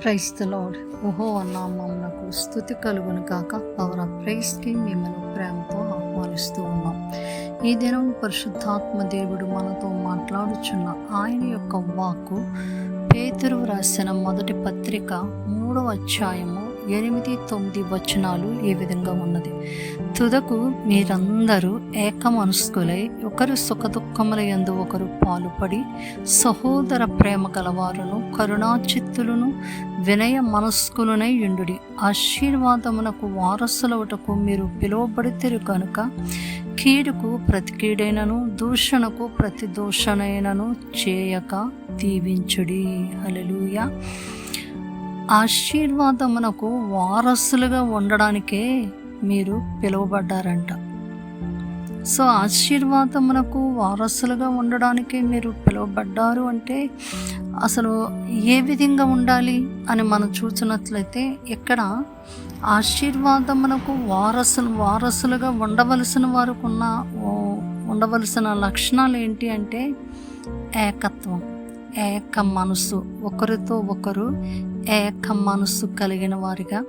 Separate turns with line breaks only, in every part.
క్రైస్తలోడ్ ఓహో నామమునకు స్థుతి కలుగును కాక పవర్ ఆఫ్ ప్రైస్కి మిమ్మల్ని ప్రేమతో ఆహ్వానిస్తూ ఉన్నాం. ఈ దినం పరిశుద్ధాత్మ దేవుడు మనతో మాట్లాడుచున్న ఆయన యొక్క వాక్కు పేతురు రాసిన మొదటి పత్రిక మూడవ అధ్యాయము ఎనిమిది తొమ్మిది వచనాలు ఈ విధంగా ఉన్నది. తుదకు మీరందరూ ఏక మనస్కులై ఒకరు సుఖదుఖముల యందు ఒకరు పాలుపడి సహోదర ప్రేమ గలవారును కరుణాచిత్తులను వినయ మనస్కులనై యుండుడి. ఆశీర్వాదమునకు వారసులవుటకు మీరు పిలువబడితేరు కనుక కీడుకు ప్రతి కీడైనను దూషణకు ప్రతి దూషణైనను చేయక దీవించుడి. హల్లెలూయా. ఆశీర్వాదమునకు వారసులుగా ఉండడానికే మీరు పిలువబడ్డారంట. సో ఆశీర్వాదమునకు వారసులుగా ఉండడానికి మీరు పిలువబడ్డారు అంటే అసలు ఏ విధంగా ఉండాలి అని మనం చూసినట్లయితే ఇక్కడ ఆశీర్వాదమునకు వారసులు వారసులుగా ఉండవలసిన వారికి ఉన్న ఉండవలసిన లక్షణాలు ఏంటి అంటే ఏకత్వం ఏక మనసు ఒకరితో ఒకరు ఏక మనసు కలిగిన వారిగా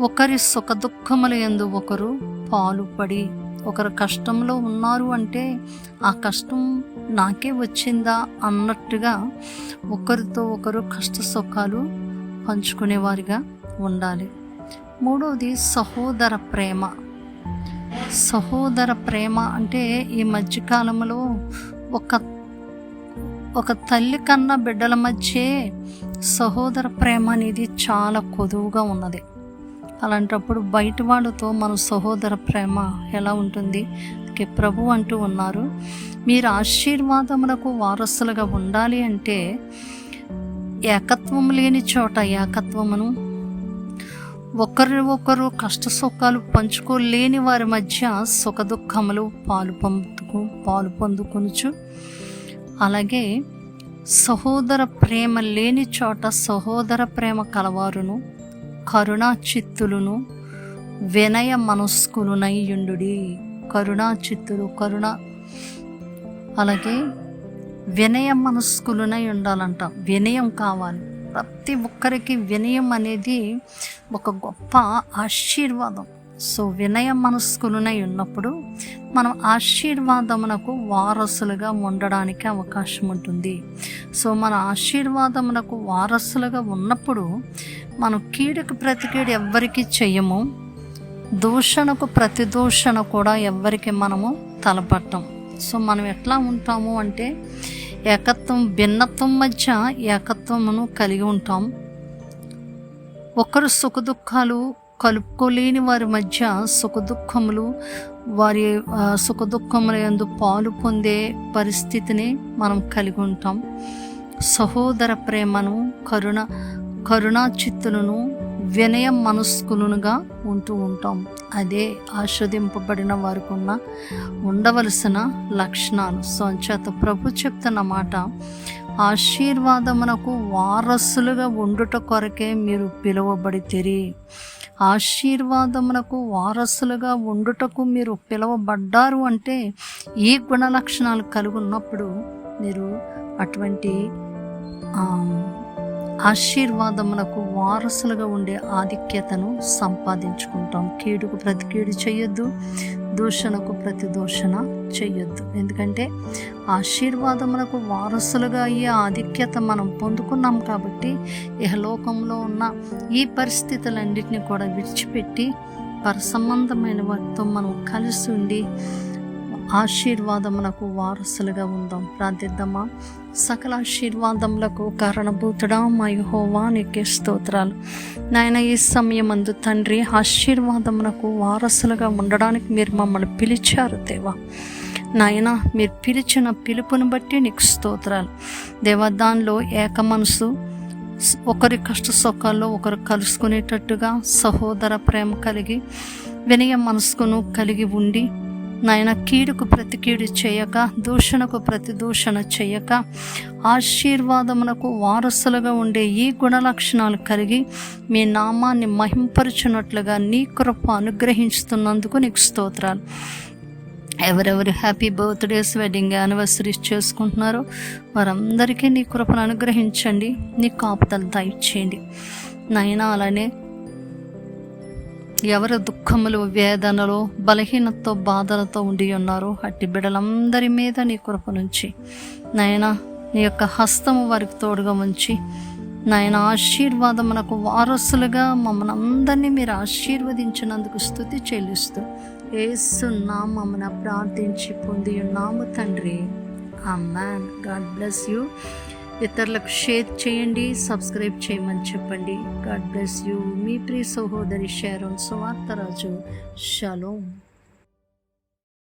ఒకరి సుఖ దుఃఖముల ఎందు ఒకరు పాలుపడి ఒకరు కష్టంలో ఉన్నారు అంటే ఆ కష్టం నాకే వచ్చిందా అన్నట్టుగా ఒకరితో ఒకరు కష్ట సుఖాలు పంచుకునేవారిగా ఉండాలి. మూడవది సహోదర ప్రేమ. సహోదర ప్రేమ అంటే ఈ మధ్యకాలంలో ఒక ఒక తల్లి కన్నా బిడ్డల మధ్య సహోదర ప్రేమ అనేది చాలా కొదువుగా ఉన్నది. అలాంటప్పుడు బయట వాళ్ళతో మన సహోదర ప్రేమ ఎలా ఉంటుంది? ప్రభు అంటూ ఉన్నారు మీరు ఆశీర్వాదములకు వారసులుగా ఉండాలి అంటే ఏకత్వం లేని చోట ఏకత్వమును ఒకరి ఒకరు కష్ట సుఖాలు పంచుకోలేని వారి మధ్య సుఖదుఖములు పాలు పొందుకు పాలు పొందుకొనుచు. అలాగే సహోదర ప్రేమ లేని చోట సహోదర ప్రేమ కలవారును. కరుణాచిత్తులను వినయ మనస్కులునై కరుణాచిత్తులు కరుణ. అలాగే వినయ మనస్కులునై ఉండాలంట. వినయం కావాలి. ప్రతి ఒక్కరికి వినయం అనేది ఒక గొప్ప ఆశీర్వాదం. సో వినయ మనస్కులునై ఉన్నప్పుడు మనం ఆశీర్వాదమునకు వారసులుగా ఉండడానికి అవకాశం ఉంటుంది సో మన ఆశీర్వాదమునకు వారసులుగా ఉన్నప్పుడు మనం కీడుకు ప్రతికీడు ఎవ్వరికి చెయ్యము. దూషణకు ప్రతిదూషణ కూడా ఎవ్వరికి మనము తలపట్టం. సో మనం ఎట్లా ఉంటాము అంటే ఏకత్వం భిన్నత్వం మధ్య ఏకత్వమును కలిగి ఉంటాం. ఒకరు సుఖదుఖాలు కలుపుకోలేని వారి మధ్య సుఖదుఖములు వారి సుఖదుఖముల ఎందు పాలు పొందే పరిస్థితిని మనం కలిగి ఉంటాం. సహోదర ప్రేమను కరుణ కరుణాచిత్తులను వినయ మనస్కులుగా ఉంటూ ఉంటాం. అదే ఆస్వాదింపబడిన వారికి ఉన్న ఉండవలసిన లక్షణాలు. సంచేత ప్రభు చెప్తున్న మాట ఆశీర్వాదమునకు వారసులుగా ఉండుట కొరకే మీరు పిలువబడితిరి. ఆశీర్వాదమునకు వారసులుగా ఉండుటకు మీరు పిలువబడ్డారు అంటే ఈ గుణ లక్షణాలు కలిగి ఉన్నప్పుడు మీరు అటువంటి ఆశీర్వాదమునకు వారసులుగా ఉండే ఆధిక్యతను సంపాదించుకుంటాం. కీడుకు ప్రతి కీడు చేయొద్దు దూషణకు ప్రతి దూషణ చేయొద్దు. ఎందుకంటే ఆశీర్వాదములకు వారసులుగా అయ్యే ఆధిక్యత మనం పొందుకున్నాం కాబట్టి ఇహలోకంలో ఉన్న ఈ పరిస్థితులన్నింటినీ కూడా విడిచిపెట్టి పరసంబంధమైన వారితో మనం కలిసి ఉండి ఆశీర్వాదమునకు వారసులుగా ఉందాం. ప్రార్థిద్దామా? సకల ఆశీర్వాదములకు కారణభూతుడా మా యహోవా నీకే స్తోత్రాలు. నాయన ఈ సమయమందు తండ్రి ఆశీర్వాదమునకు వారసులుగా ఉండడానికి మీరు మమ్మల్ని పిలిచారు దేవా. నాయన మీరు పిలిచిన పిలుపుని బట్టి నీకు స్తోత్రాలు. దేవా దానిలో ఏక మనసు ఒకరి కష్ట సుఖాల్లో ఒకరు కలుసుకునేటట్టుగా సహోదర ప్రేమ కలిగి వినయ మనసుకును కలిగి ఉండి నాయన కీడుకు ప్రతి కీడు చేయక దూషణకు ప్రతి దూషణ చేయక ఆశీర్వాదమునకు వారసులుగా ఉండే ఈ గుణ లక్షణాలు కలిగి మీ నామాన్ని మహింపరచున్నట్లుగా నీ కృప అనుగ్రహించుతున్నందుకు నీకు స్తోత్రాలు. ఎవరెవరు హ్యాపీ బర్త్డేస్ వెడ్డింగ్ యానివర్సరీస్ చేసుకుంటున్నారో వారందరికీ నీ కృపను అనుగ్రహించండి నీ కాపుతలు దయచేయండి. నైనా అలానే ఎవరి దుఃఖములు వేదనలు బలహీనతతో బాధలతో ఉండి ఉన్నారో అట్టి బిడ్డలందరి మీద నీ కృప నుంచి. నాయన నీ యొక్క హస్తము వారికి తోడుగా ఉంచి నాయన ఆశీర్వాదమునకు వారసులుగా మమ్మల్ని అందరినీ మీరు ఆశీర్వదించినందుకు స్థుతి చెల్లిస్తూ ఏసునామమున ప్రార్థించి పొంది ఉన్నాము తండ్రి. Man God bless you. ఇతరులకు షేర్ చేయండి సబ్స్క్రైబ్ చేయమని చెప్పండి. God bless you. మీ ప్రియ సహోదరి షేరోన్ సువార్తరాజు షలోం.